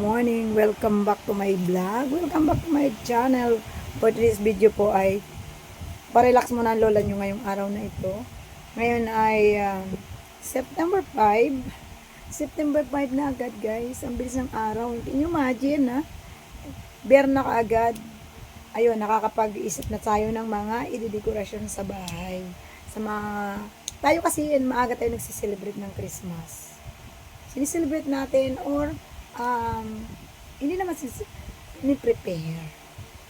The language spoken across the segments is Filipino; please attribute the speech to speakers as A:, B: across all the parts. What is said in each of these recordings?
A: morning, welcome back to my vlog. Welcome back to my channel. For today's video po ay parelax muna ang lola nyo ngayong araw na ito. Ngayon ay um, September 5. September 5 na agad guys. Ang bilis ng araw. Can you imagine ha? Bear na kaagad. Ayun, nakakapag-isip na tayo ng mga idedekorasyon sa bahay. Sa mga... Tayo kasi maaga tayo nagsiselebrate ng Christmas. Siniselebrate natin or um, hindi naman sis- ni-prepare.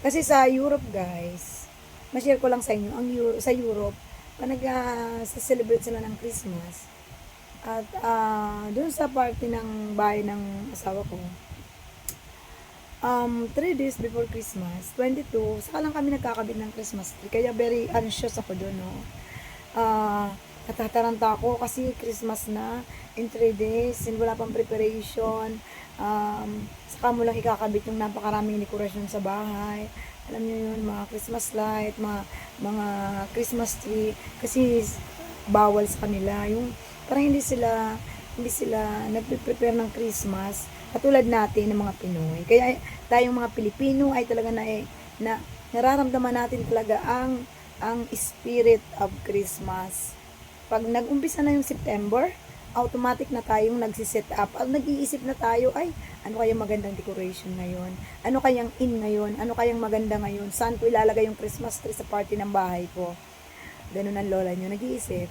A: Kasi sa Europe, guys, ma-share ko lang sa inyo, ang Euro, sa Europe, pag nag-celebrate sila ng Christmas, at ah, doon sa party ng bahay ng asawa ko, um, 3 days before Christmas, 22, saka lang kami nagkakabit ng Christmas tree. Kaya very anxious ako doon, no? Ah, natataranta ako kasi Christmas na in 3 days, and wala pang preparation. Um, saka mo lang ikakabit yung napakaraming dekorasyon sa bahay. Alam niyo yun, mga Christmas light, mga, mga Christmas tree. Kasi bawal sa kanila. Yung parang hindi sila hindi sila nagpe-prepare ng Christmas katulad natin ng mga Pinoy. Kaya tayong mga Pilipino ay talaga na, eh, na nararamdaman natin talaga ang ang spirit of Christmas. Pag nag-umpisa na yung September, automatic na tayong nagsiset up. Ang nag-iisip na tayo, ay, ano kayang magandang decoration ngayon? Ano kayang in ngayon? Ano kayang maganda ngayon? Saan ko ilalagay yung Christmas tree sa party ng bahay ko? Ganun ang lola nyo nag-iisip.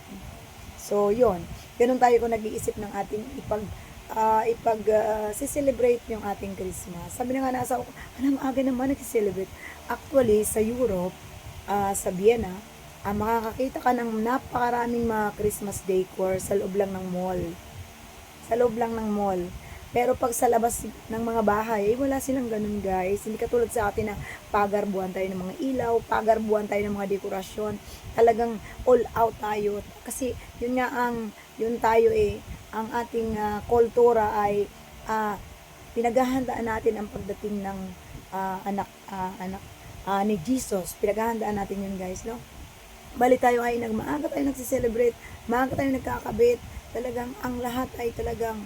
A: So, yon Ganun tayo kung nag-iisip ng ating ipag ah, ipag ah, celebrate yung ating Christmas. Sabi na nga nasa ako, alam aga naman nag-celebrate. Actually, sa Europe, ah, sa Vienna, ah, makakakita ka ng napakaraming mga Christmas decor sa loob lang ng mall. Sa loob lang ng mall. Pero pag sa labas ng mga bahay, eh, wala silang ganun guys. Hindi katulad sa atin na pagarbuhan tayo ng mga ilaw, pagarbuhan tayo ng mga dekorasyon. Talagang all out tayo. Kasi yun nga ang, yun tayo eh, ang ating ah, kultura ay ah, pinaghahandaan natin ang pagdating ng ah, anak ah, anak ah, ni Jesus. Pinaghahandaan natin yun guys, no? Bali tayo ay nagmaaga tayo nagsiselebrate, maaga tayo nagkakabit. Talagang ang lahat ay talagang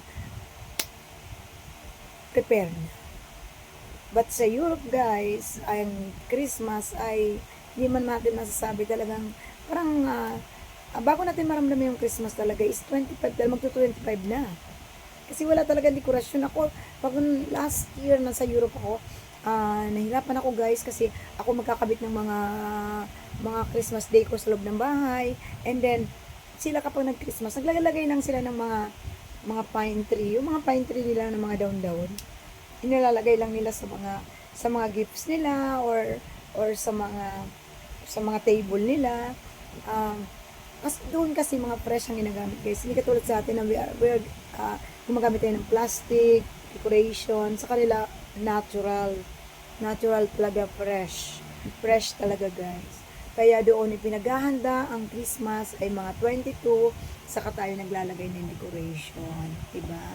A: prepare na. But sa Europe guys, ang Christmas ay hindi man natin masasabi talagang parang ah, bago natin maramdaman yung Christmas talaga is 25 dahil magto 25 na. Kasi wala talaga dekorasyon. Ako, pag last year na sa Europe ako, ah, nahirapan ako guys kasi ako magkakabit ng mga mga Christmas decor sa loob ng bahay. And then, sila kapag nag-Christmas, naglalagay lang sila ng mga mga pine tree, yung mga pine tree nila ng mga daon-daon. Inilalagay lang nila sa mga sa mga gifts nila or or sa mga sa mga table nila. Um, kasi doon kasi mga fresh ang ginagamit guys. Hindi katulad sa atin na we are, we are ah, gumagamit tayo ng plastic, decoration, sa kanila natural. Natural talaga fresh. Fresh talaga guys. Kaya doon ipinaghahanda ang Christmas ay mga 22 saka tayo naglalagay ng decoration, 'di ba?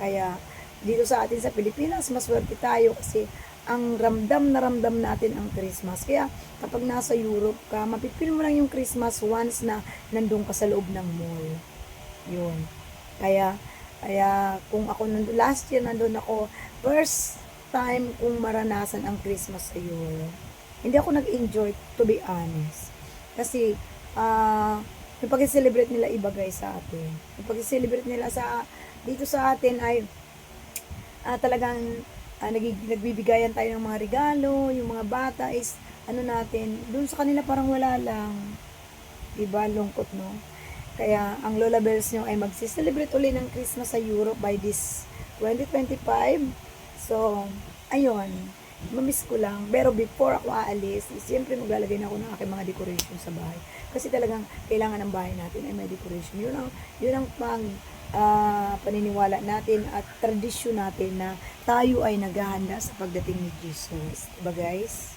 A: Kaya dito sa atin sa Pilipinas, maswerte tayo kasi ang ramdam na ramdam natin ang Christmas. Kaya kapag nasa Europe ka, mapipil mo lang yung Christmas once na nandun ka sa loob ng mall. Yun. Kaya, kaya kung ako nandun, last year nandun ako, first time kong maranasan ang Christmas sa Europe. Hindi ako nag-enjoy, to be honest. Kasi, ah, yung pag-celebrate nila iba guys sa atin. Yung pag-celebrate nila sa, dito sa atin ay, ah, talagang ah, nagig- nagbibigayan tayo ng mga regalo, yung mga bata is, ano natin, dun sa kanila parang wala lang. Diba? Lungkot, no? Kaya, ang Lola Bells nyo ay magsiselebrate uli ng Christmas sa Europe by this 2025. So, ayun. Mamiss ko lang. Pero before ako aalis, is, siyempre maglalagay na ako ng aking mga decoration sa bahay. Kasi talagang kailangan ng bahay natin ay may decoration. Yun ang, yun ang pang ah, paniniwala natin at tradisyon natin na tayo ay naghahanda sa pagdating ni Jesus. Diba guys?